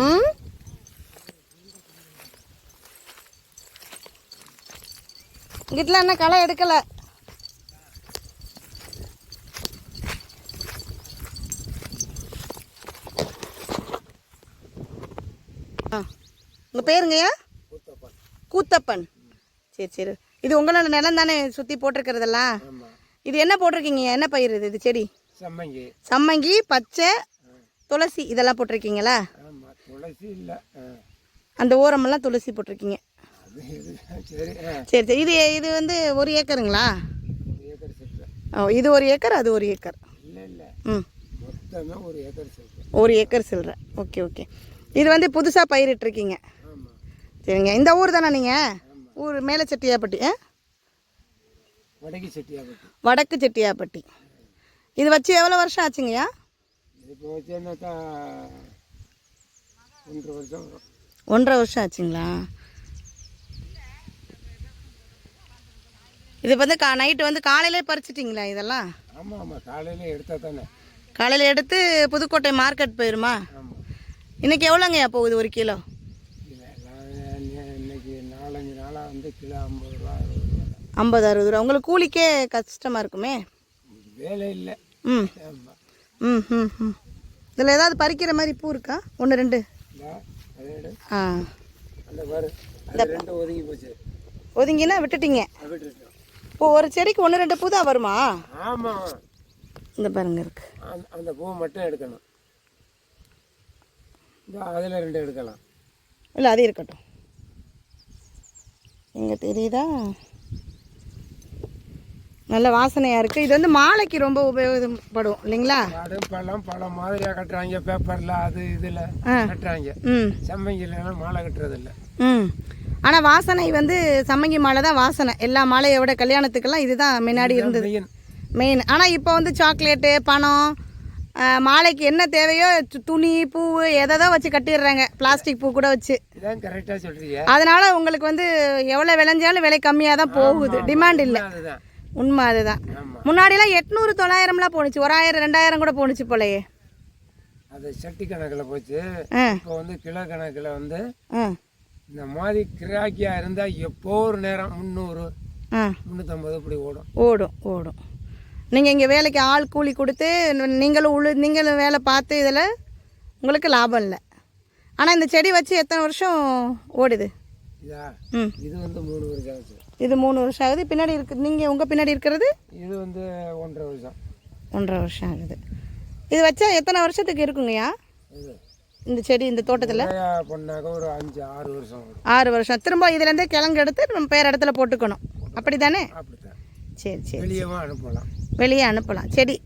ம்? இங்கிட்டலாம் என்ன களை எடுக்கலை. ஆ உங்கள் பேருங்கய்யா? கூத்தப்பன். சரி சரி. இது உங்களோட நிலம் தானே சுற்றி போட்டிருக்கிறதெல்லாம்? இது என்ன போட்டிருக்கீங்க என்ன பயிர் இது? இது செடி? செம்மங்கி. சம்மங்கி பச்சை துளசி இதெல்லாம் போட்டிருக்கீங்களா? துளசி இல்லை. அந்த ஓரமெல்லாம் துளசி போட்டிருக்கீங்க. சரி சரி இது இது வந்து ஒரு ஏக்கருங்களா? ஓ இது ஒரு ஏக்கர் அது ஒரு ஏக்கர்? ம். ஒரு ஏக்கர் சில்லற ஓகே ஓகே. இது வந்து புதுசாக பயிரிட்டிருக்கீங்க. சரிங்க. இந்த ஊர் தானே நீங்கள் ஊர் மேலே செட்டியாப்பட்டி வடக்கி செட்டியாபட்டி வடக்கு செட்டியாப்பட்டி. இது வச்சு எவ்வளோ வருஷம் ஆச்சுங்கய்யா? ஒன்றரை வருஷம் வரும் ஒன்றரை வருஷம் ஆச்சுங்களா? இது வந்து கா நைட்டு வந்து காலையிலே பறிச்சிட்டிங்களா இதெல்லாம்? ஆமாம் ஆமாம் காலையில் எடுத்தால் தானே. காலையில் எடுத்து புதுக்கோட்டை மார்க்கெட் போயிருமா? ஆமாம் இன்னைக்கு எவ்வளோங்கய்யா போகுது ஒரு கிலோ? இன்னைக்கு நாலஞ்சு நாளாக வந்து கிலோ ஐம்பது ரூபா அறுபது ரூபா. ஐம்பது அறுபது ரூபா. உங்களுக்கு கூலிக்கே கஷ்டமாக இருக்குமே? வேலை இல்லை. ம். ம் ம் ம். இதில் ஏதாவது பறிக்கிற மாதிரி பூ இருக்கா? ஒன்று ரெண்டு. ஆ. ஒதுங்கினா விட்டுட்டீங்க. இப்போ ஒரு செடிக்கு ஒன்று ரெண்டு பூ தான் வருமா? ஆமாம் இந்த பாருங்க இருக்கு. அந்த பூவை மட்டும் எடுக்கணும். அதில் ரெண்டு எடுக்கலாம். இல்லை அது இருக்கட்டும். எங்கே தெரியுதா? நல்ல வாசனையாக இருக்குது இது வந்து மாலைக்கு ரொம்ப உபயோகப்படும் இல்லைங்களா? பழம் பழம் மாதிரியாக கட்டுறாங்க பேப்பரில் அது இதில். கட்டுறாங்க. செம்மங்கிலாம் மாலை கட்டுறது இல்லை ம். ஆனால் வாசனை வந்து சம்மங்கி மாலை தான் வாசனை. எல்லா மாலையோட கல்யாணத்துக்கெல்லாம் இதுதான் முன்னாடி இருந்தது. மெயின் ஆனால் இப்போ வந்து சாக்லேட்டு பணம் மாலைக்கு என்ன தேவையோ துணி பூ எதை வச்சு கட்டிடுறாங்க. பிளாஸ்டிக் பூ கூட வச்சு. அதனால உங்களுக்கு வந்து எவ்வளோ விளைஞ்சாலும் விலை கம்மியாக தான் போகுது டிமாண்ட் இல்லை. உண்மை அதுதான். முன்னாடிலாம் எட்நூறு தொள்ளாயிரம்லாம் போணுச்சு. ஒரு ஆயிரம் ரெண்டாயிரம் கூட போணுச்சு போலயே. அது சட்டி கணக்கில் போச்சு. இப்போ வந்து கிலோ கணக்கில் வந்து இந்த மாதிரி கிராக்கியாக இருந்தால் எப்போ ஒரு நேரம் முந்நூறு முந்நூற்றம்பது இப்படி ஓடும். ஓடும் ஓடும். நீங்கள் இங்கே வேலைக்கு ஆள் கூலி கொடுத்து நீங்களும் உழு நீங்களும் வேலை பார்த்து இதில் உங்களுக்கு லாபம் இல்லை. ஆனால் இந்த செடி வச்சு எத்தனை வருஷம் ஓடுது? இதா? வந்து மூணு வருஷம் இது மூணு வருஷம் ஆகுது. பின்னாடி இருக்கு நீங்கள் உங்கள் பின்னாடி இருக்கிறது? இது வந்து ஒன்றரை வருஷம். ஒன்றரை வருஷம் ஆகுது. இது வச்சா எத்தனை வருஷத்துக்கு இருக்குங்கய்யா? இந்த செடி இந்த தோட்டத்தில்? பண்ணாக்க ஒரு அஞ்சு ஆறு வருஷம் ஆறு வருஷம். திரும்ப இதுலேருந்தே கிழங்கு எடுத்து நம்ம பேர் இடத்துல போட்டுக்கணும். அப்படி தானே சரி சரி வெளியவும் அனுப்பலாம். வெளியே அனுப்பலாம். செடி?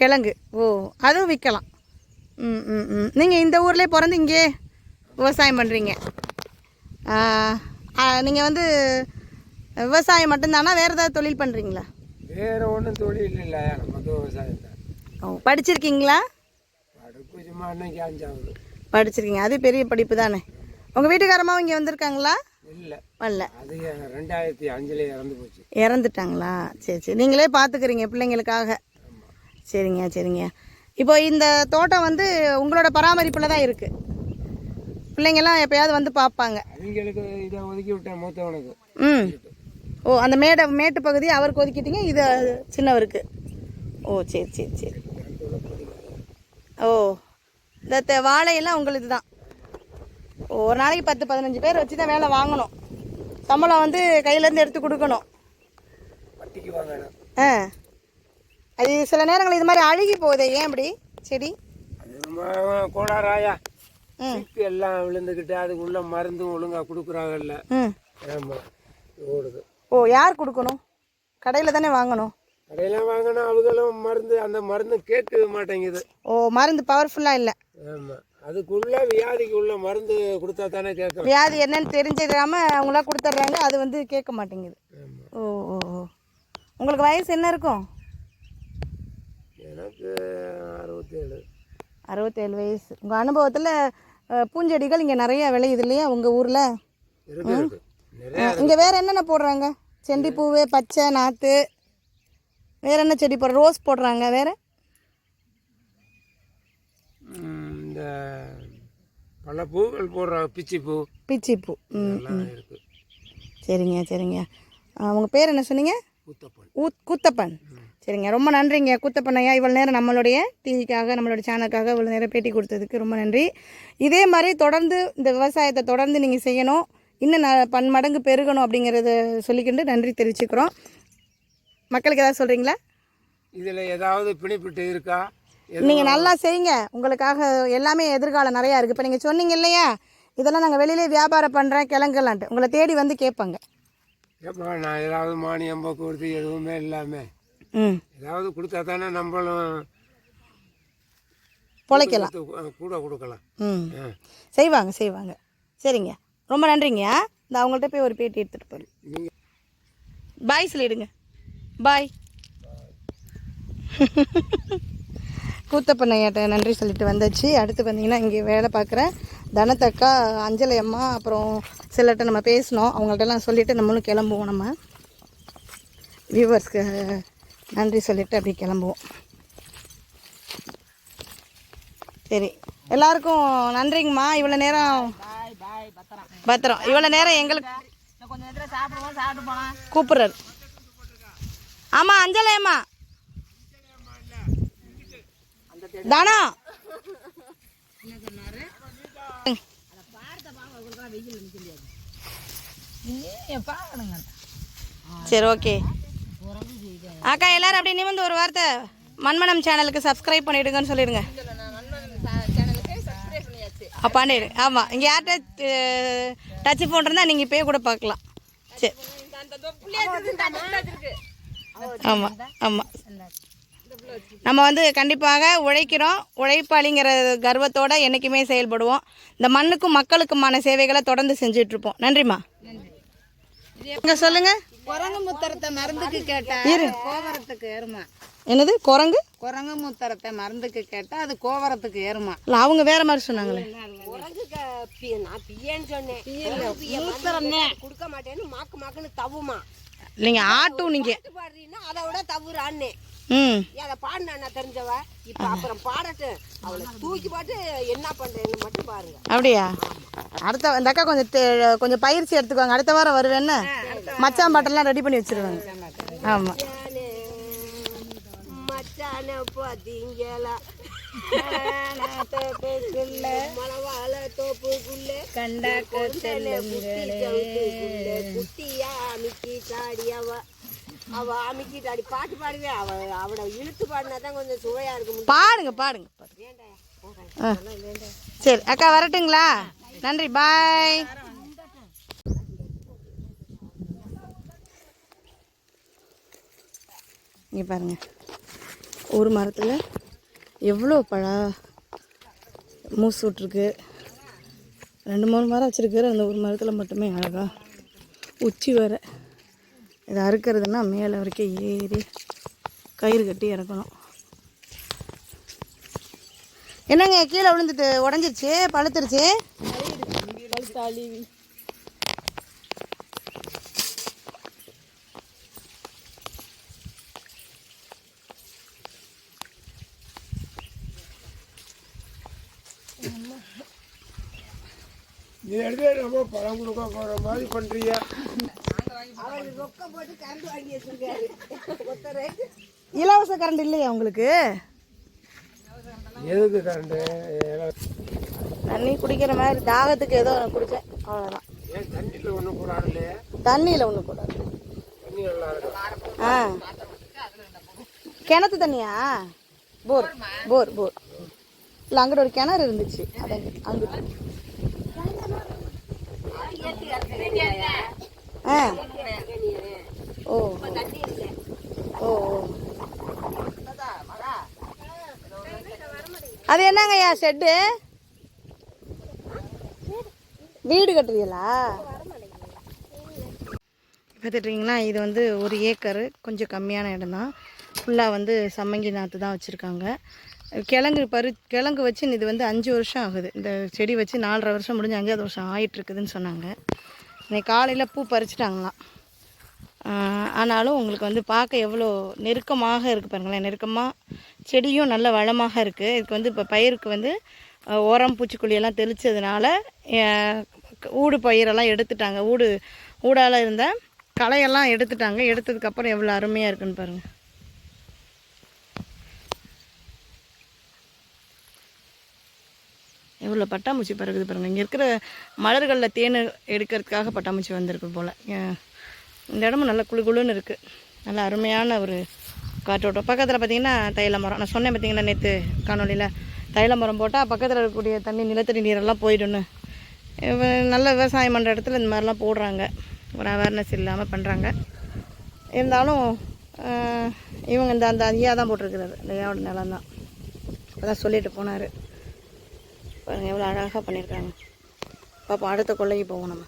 கிழங்கு. ஓ அதுவும் விற்கலாம். ம் ம் ம். நீங்கள் இந்த ஊர்லேயே பிறந்து இங்கே விவசாயம் பண்ணுறீங்க நீங்கள் வந்து விவசாயம் மட்டும்தானா? வேறு ஏதாவது தொழில் பண்ணுறீங்களா வேற ஒன்றும் தொழில் இல்லை. நமக்கு விவசாயம் தான். ஓ படிச்சிருக்கீங்களா? படிச்சிருக்கீங்க. அது பெரிய படிப்பு தானே. உங்கள் வீட்டுக்காரமாவும் இங்கே வந்திருக்காங்களா? இல்லை. வரல அது ரெண்டாயிரத்தி அஞ்சுல இறந்து போச்சு. இறந்துட்டாங்களா? சரி சரி. நீங்களே பார்த்துக்கிறீங்க பிள்ளைங்களுக்காக. சரிங்க சரிங்க. இப்போ இந்த தோட்டம் வந்து உங்களோட பராமரிப்பில் தான் இருக்குது பிள்ளைங்கெல்லாம் எப்பயாவது வந்து பார்ப்பாங்க. அவங்களுக்கு இதை ஒதுக்கி விட்டேன் மூத்தவனுக்கு. ம். ஓ அந்த மேடை மேட்டு பகுதி அவருக்கு ஒதுக்கிட்டீங்க இது சின்னவருக்கு. ஓ சரி சரி சரி. ஓ இந்த வாழையெல்லாம் உங்களுக்கு தான். ஒரு நாளைக்கு பத்து பதினஞ்சு பேர் வச்சு தான் வேலை வாங்கணும். சம்பளம் வந்து கையிலேருந்து எடுத்து கொடுக்கணும். ஆ. அது சில நேரங்கள் இது மாதிரி அழுகி போகுதே ஏன் இப்படி? செடி? கோடாராயா சிக்கு எல்லாம் விழுந்துக்கிட்டு அதுக்குள்ள மருந்தும் ஒழுங்கா கொடுக்குறாங்கல்ல. ஆமா ஓடுது. ஓ யார் கொடுக்கணும்? கடையில் தானே வாங்கணும்? கடையெல்லாம் வாங்கினா அவங்களும் மருந்து அந்த மருந்து கேட்க மாட்டேங்குது. ஓ மருந்து பவர்ஃபுல்லாக இல்லை. ஆமா அதுக்குள்ள வியாதிக்கு உள்ள மருந்து கொடுத்தா தானே கேட்கலாம் வியாதி என்னன்னு தெரிஞ்சுக்காம அவங்களா கொடுத்துட்றாங்க அது வந்து கேட்க மாட்டேங்குது. ஓ ஓ உங்களுக்கு வயசு என்ன இருக்கும்? எனக்கு அறுபத்தேழு அறுபத்தேழு வயசு. உங்கள் அனுபவத்தில் பூஞ்செடிகள் இங்கே நிறைய விளையுது இல்லையா உங்கள் ஊரில்? இங்கே வேறு என்னென்ன போடுறாங்க? செண்டி பூவு பச்சை நாற்று வேறு என்ன செடி போடுற ரோஸ் போடுறாங்க வேறு? இந்த பல பூக்கள் போடுறாங்க பிச்சிப்பூ இருக்கு. சரிங்க சரிங்க. உங்கள் பேர் என்ன சொன்னீங்க? ஊத்தப்பன். ஊத் கூத்தப்பன். சரிங்க. ரொம்ப நன்றிங்க கூத்தப்பன் ஐயா. இவ்வளோ நேரம் நம்மளுடைய டிவிக்காக நம்மளுடைய சேனலுக்காக இவ்வளோ நேரம் பேட்டி கொடுத்ததுக்கு ரொம்ப நன்றி. இதே மாதிரி தொடர்ந்து இந்த விவசாயத்தை தொடர்ந்து நீங்கள் செய்யணும். இன்னும் ந பன்மடங்கு பெருகணும் அப்படிங்கிறத சொல்லிக்கிட்டு நன்றி தெரிவிச்சுக்கிறோம். மக்களுக்கு ஏதாவது சொல்கிறீங்களா இதில் ஏதாவது பிணிப்பிட்டு இருக்கா? நீங்கள் நல்லா செய்யுங்க. உங்களுக்காக எல்லாமே எதிர்காலம் நிறையா இருக்குது இப்போ நீங்கள் சொன்னீங்க இல்லையா? இதெல்லாம் நாங்கள் வெளியிலே வியாபாரம் பண்ணுறேன் கிழங்குலான்ட்டு உங்களை தேடி வந்து கேட்பாங்க. நான் ஏதாவது மானியம் போக்குவரத்து எதுவுமே இல்லாமல் ஏதாவது கொடுத்தா தானே நம்மளும் பொழைக்கலாம். கூட கொடுக்கலாம். ம். செய்வாங்க செய்வாங்க. சரிங்க. ரொம்ப நன்றிங்க. இந்த அவங்கள்ட்ட போய் ஒரு பேட்டி எடுத்துகிட்டு போகிறேன் பாய் சொல்லிடுங்க. பாய். கூத்தப்பண்ணையாட்ட நன்றி சொல்லிட்டு வந்தாச்சு. அடுத்து பார்த்தீங்கன்னா இங்கே வேலை பார்க்குற தனத்தக்கா அஞ்சலி அம்மா அப்புறம் சிலர்கிட்ட நம்ம பேசினோம் அவங்கள்ட்டலாம் சொல்லிவிட்டு நம்மளும் கிளம்புவோம் நம்ம. வியூவர்ஸ்க்கு நன்றி சொல்லிட்டு அப்படி கிளம்புவோம். சரி எல்லாருக்கும் நன்றிங்கம்மா. இவ்வளோ நேரம் பத்திரம். இவ்வளோ நேரம் எங்களுக்கு கூப்பிடுறாரு. நேரத்தில் சாப்பிடுவோம் ஆமாம் அஞ்சலையம்மா தானா? சரி ஓகே. அக்கா எல்லாரும் அப்படியே நிமிந்து ஒரு வார்த்தை மண்மனம் சேனலுக்கு சப்ஸ்கிரைப் பண்ணிடுங்கன்னு சொல்லிடுங்க. பண்ணிடு. ஆமாம் இங்கே யார்கிட்ட டச் ஃபோன் இருந்தால் நீங்கள் இப்போயே கூட பார்க்கலாம். சரி. ஆமாம் ஆமாம் நம்ம வந்து கண்டிப்பாக உழைக்கிறோம். உழைப்பாளிங்கிற கர்வத்தோட என்றைக்குமே செயல்படுவோம். இந்த மண்ணுக்கும் மக்களுக்குமான சேவைகளை தொடர்ந்து செஞ்சிட்ருப்போம் நன்றிம்மா. இங்கே சொல்லுங்கள் குரங்கு முத்தரத்தை மருந்துக்கு கேட்டா கோவரத்துக்கு ஏறுமா. என்னது குரங்கு? குரங்கு முத்தரத்தை மருந்துக்கு கேட்டா அது கோவரத்துக்கு ஏறுமா. இல்லை அவங்க வேற மாதிரி சொன்னாங்களே. கொடுக்க மாட்டேன்னு மாக்கு மாக்குன்னு தவுமா. இல்லைங்க ஆட்டும் நீங்கள் பாடுறீன்னா அதை விட தவுறான்னு. அதை பாடினா தெரிஞ்சவ? இப்ப அப்புறம் பாடட்டு அவளை தூக்கி பாட்டு என்ன பண்றேன்னு மட்டும் பாருங்க. அப்படியா? அடுத்த இந்த அக்கா கொஞ்சம் கொஞ்சம் பயிற்சி எடுத்துக்குவாங்க. அடுத்த வாரம் வருவேன்னு மச்சான் பாட்டெல்லாம் ரெடி பண்ணி வச்சிருவாங்க. ஆமாம் மச்சானே, மச்சான பாத்தீங்களா? மலவாழ தோப்புக்குள்ள. கண்டா கொண்டல குட்டி சவுத்துக்குள்ள. குட்டியா அமுக்கி தாடி அவ அவ அமுக்கி தாடி பாட்டு பாடுவே அவ அவளை இழுத்து பாடினா தான் கொஞ்சம் சுவையா இருக்கும். பாடுங்க பாடுங்க. பாடுங்க. சரி அக்கா வரட்டுங்களா? நன்றி பாய். இங்கே பாருங்க. ஒரு மரத்தில் எவ்வளோ பழம் மூசு விட்ருக்கு ரெண்டு மூணு மரம் வச்சுருக்காரு அந்த ஒரு மரத்தில் மட்டுமே அழகா உச்சி வர இதை அறுக்கிறதுனா மேலே வரைக்கும் ஏறி கயிறு கட்டி இறக்கணும். என்னங்க கீழே விழுந்துட்டு உடஞ்சிருச்சு? பழுத்துருச்சு? நீ எடுத்து நம்ம பழம் கொடுக்க போகிற மாதிரி இலவச கரண்ட் இல்லையா உங்களுக்கு? எதுக்கு கரண்டு தண்ணி குடிக்கிற மாதிரி தாகத்துக்கு ஏதோ ஒன்று குடித்தேன் அவ்வளோதான் தண்ணியில் ஒன்றும் போடாடல தண்ணியில் ஒன்று கூடாது தண்ணி நல்லா இருக்கும். ஆ. கிணத்து தண்ணியா? போர் போர் போர். இல்லை அங்கிட்ட ஒரு கிணறு இருந்துச்சு. அதான் அங்கிட்டு. ஆ. ஓ. ஓ ஓ. அது என்னங்கய்யா ஷெட்டு வீடு கட்டுறீங்களா? பார்த்துட்ருக்கீங்களா இது வந்து ஒரு ஏக்கரு. கொஞ்சம் கம்மியான இடம் தான் ஃபுல்லாக வந்து சம்மங்கி நாற்று தான் வச்சுருக்காங்க. கிழங்கு பரு கிழங்கு வச்சு இது வந்து அஞ்சு வருஷம் ஆகுது. இந்த செடி வச்சு நாலரை வருஷம் முடிஞ்சு அஞ்சாவது வருஷம் ஆயிட்டுருக்குதுன்னு சொன்னாங்க. இன்னைக்கு காலையில் பூ பறிச்சிட்டாங்களாம். ஆனாலும் உங்களுக்கு வந்து பார்க்க எவ்வளோ நெருக்கமாக இருக்குது பாருங்களேன். நெருக்கமாக செடியும் நல்ல வளமாக இருக்குது இதுக்கு வந்து இப்போ பயிருக்கு வந்து ஓரம் உரம் பூச்சிக்கொல்லி எல்லாம் தெளித்ததுனால ஊடு பயிரெல்லாம் எடுத்துட்டாங்க. ஊடு ஊடால் இருந்த களையெல்லாம் எடுத்துட்டாங்க. எடுத்ததுக்கப்புறம் எவ்வளோ அருமையாக இருக்குன்னு பாருங்கள் எவ்வளோ பட்டாம்பூச்சி பறக்குது பாருங்கள் இங்கே இருக்கிற மலர்களில் தேன் எடுக்கிறதுக்காக பட்டாம்பூச்சி வந்திருக்கு போல். ஏன், இந்த இடமும் நல்லா குளு குளுன்னு இருக்குது நல்ல அருமையான ஒரு காற்றோட்டம். பக்கத்தில் பார்த்தீங்கன்னா தைல மரம். நான் சொன்னேன் பார்த்திங்கன்னா நேற்று காணொலியில் தைல மரம் போட்டால் பக்கத்தில் இருக்கக்கூடிய தண்ணி நிலத்தடி நீரெல்லாம் போயிடும்னு. நல்ல விவசாயம் பண்ணுற இடத்துல இந்த மாதிரிலாம் போடுறாங்க. ஒரு அவேர்னஸ் இல்லாமல் பண்ணுறாங்க இருந்தாலும் இவங்க இந்த அந்த ஐயா தான் போட்டிருக்கிறாரு. இந்த ஐயாவோட நிலம் தான். அதான் சொல்லிட்டு போனார். பாருங்கள் எவ்வளோ அழகாக பண்ணியிருக்காங்க பாப்பா அடுத்த கொள்ளைக்கு போவோம் நம்ம.